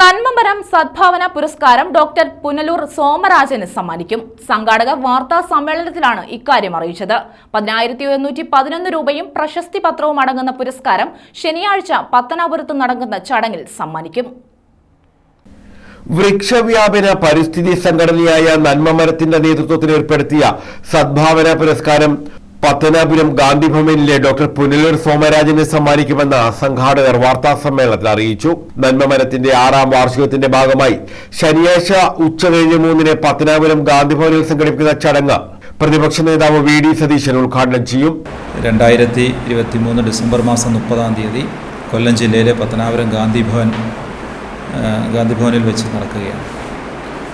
നന്മമരം സദ്ഭാവന പുരസ്കാരം ഡോക്ടർ പുനലൂർ സോമരാജന് സമ്മാനിക്കും. സംഘാടക വാർത്താ സമ്മേളനത്തിലാണ് ഇക്കാര്യം അറിയിച്ചത്. പതിനായിരത്തി എഴുന്നൂറ്റി പതിനൊന്ന് രൂപയും പ്രശസ്തി പത്രവും അടങ്ങുന്ന പുരസ്കാരം ശനിയാഴ്ച പത്തനാപുരത്ത് നടക്കുന്ന ചടങ്ങിൽ സമ്മാനിക്കും. വൃക്ഷവ്യാപന പരിസ്ഥിതി സംഘടനയായ നന്മമരത്തിന്റെ നേതൃത്വത്തിൽ ഏർപ്പെടുത്തിയ സദ്ഭാവന പുരസ്കാരം പത്തനാപുരം ഗാന്ധി ഭവനിലെ ഡോക്ടർ പുനലൂർ സോമരാജനെ സമ്മാനിക്കുമെന്ന് സംഘാടകർ വാർത്താ സമ്മേളനത്തിൽ അറിയിച്ചു. നന്മമരത്തിന്റെ ആറാം വാർഷികത്തിന്റെ ഭാഗമായി ശനിയാഴ്ച ഉച്ചകഴിഞ്ഞ് മൂന്നിന് പത്തനാപുരം ഗാന്ധി ഭവനിൽ സംഘടിപ്പിക്കുന്ന ചടങ്ങ് പ്രതിപക്ഷ നേതാവ് വി ഡി സതീശൻ ഉദ്ഘാടനം ചെയ്യും. രണ്ടായിരത്തി ഇരുപത്തി മൂന്ന് ഡിസംബർ മാസം മുപ്പതാം തീയതി കൊല്ലം ജില്ലയിലെ പത്തനാപുരം ഗാന്ധിഭവൻ ഗാന്ധിഭവനിൽ വെച്ച് നടക്കുകയാണ്.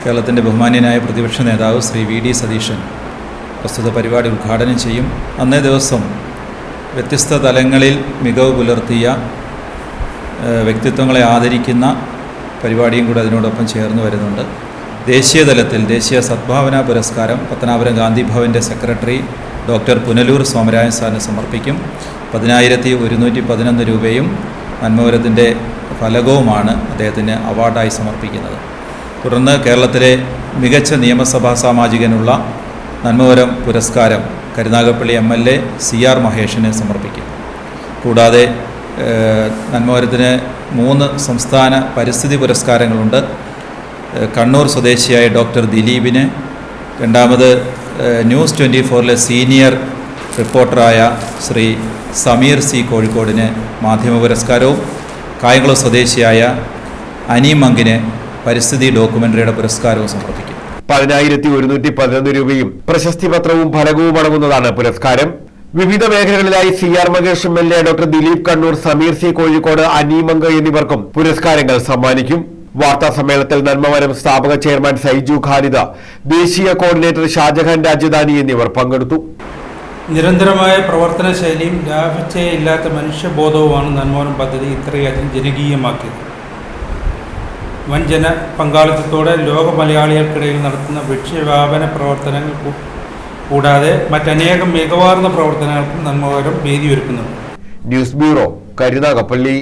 കേരളത്തിന്റെ ബഹുമാന്യനായ പ്രതിപക്ഷ നേതാവ് ശ്രീ വി ഡി സതീശൻ പ്രസ്തുത പരിപാടി ഉദ്ഘാടനം ചെയ്യും. അന്നേ ദിവസം വ്യത്യസ്ത തലങ്ങളിൽ മികവ് പുലർത്തിയ വ്യക്തിത്വങ്ങളെ ആദരിക്കുന്ന പരിപാടിയും കൂടെ അതിനോടൊപ്പം ചേർന്ന് വരുന്നുണ്ട്. ദേശീയ തലത്തിൽ ദേശീയ സദ്ഭാവന പുരസ്കാരം പത്തനാപുരം ഗാന്ധി ഭവന്റെ സെക്രട്ടറി ഡോക്ടർ പുനലൂർ സോമരാജൻ സാറിന് സമർപ്പിക്കും. പതിനായിരത്തി ഒരുന്നൂറ്റി പതിനൊന്ന് രൂപയും നന്മപുരത്തിന്റെ ഫലകവുമാണ് അദ്ദേഹത്തിന് അവാർഡായി സമർപ്പിക്കുന്നത്. തുടർന്ന് കേരളത്തിലെ മികച്ച നിയമസഭാ സാമാജികനുള്ള നന്മപുരം പുരസ്കാരം Karunagappally M L A C R മഹേഷിന് സമർപ്പിക്കും. കൂടാതെ നന്മപരത്തിന് മൂന്ന് സംസ്ഥാന പരിസ്ഥിതി പുരസ്കാരങ്ങളുണ്ട്. കണ്ണൂർ സ്വദേശിയായ ഡോക്ടർ ദിലീപിന് രണ്ടാമത് ന്യൂസ് ട്വന്റി ഫോറിലെ സീനിയർ റിപ്പോർട്ടറായ ശ്രീ സമീർ സി കോഴിക്കോടിന് മാധ്യമ പുരസ്കാരവും കായംകുളം സ്വദേശിയായ അനി മങ്കിന് പരിസ്ഥിതി ഡോക്യുമെന്ററിയുടെ പുരസ്കാരവും സമർപ്പിക്കും. പതിനായിരത്തി ഒരുന്നൂറ്റി പതിനൊന്ന് രൂപയും പ്രശസ്തി പത്രവും ഫലകവും അടങ്ങുന്നതാണ് പുരസ്കാരം. വിവിധ മേഖലകളിലായി C R Mahesh M L A doctor Dileep Kannur Sameer C Kozhikode അനീമംഗ എന്നിവർക്കും പുരസ്കാരങ്ങൾ സമ്മാനിക്കും. വാർത്താ സമ്മേളനത്തിൽ നന്മമരം സ്ഥാപക ചെയർമാൻ സൈജു ഖാലിദ ദേശീയ കോർഡിനേറ്റർ ഷാജഹാൻ രാജധാനി എന്നിവർ പങ്കെടുത്തു. നിരന്തരമായ പ്രവർത്തന ശൈലിയും ലാഭിച്ചയില്ലാത്ത മനുഷ്യബോധവുമാണ് നന്മവരം പദ്ധതി ഇത്രയധികം ജനകീയമാക്കിയത്. വൻ ജന പങ്കാളിത്തത്തോടെ ലോക മലയാളികൾക്കിടയിൽ നടത്തുന്ന വൃക്ഷവ്യാപന പ്രവർത്തനങ്ങൾ കൂടാതെ മറ്റനേകം മികവാർന്ന പ്രവർത്തനങ്ങൾക്കും നന്മകരം വേദിയൊരുക്കുന്നു ന്യൂസ് ബ്യൂറോ കരുനാഗപ്പള്ളി.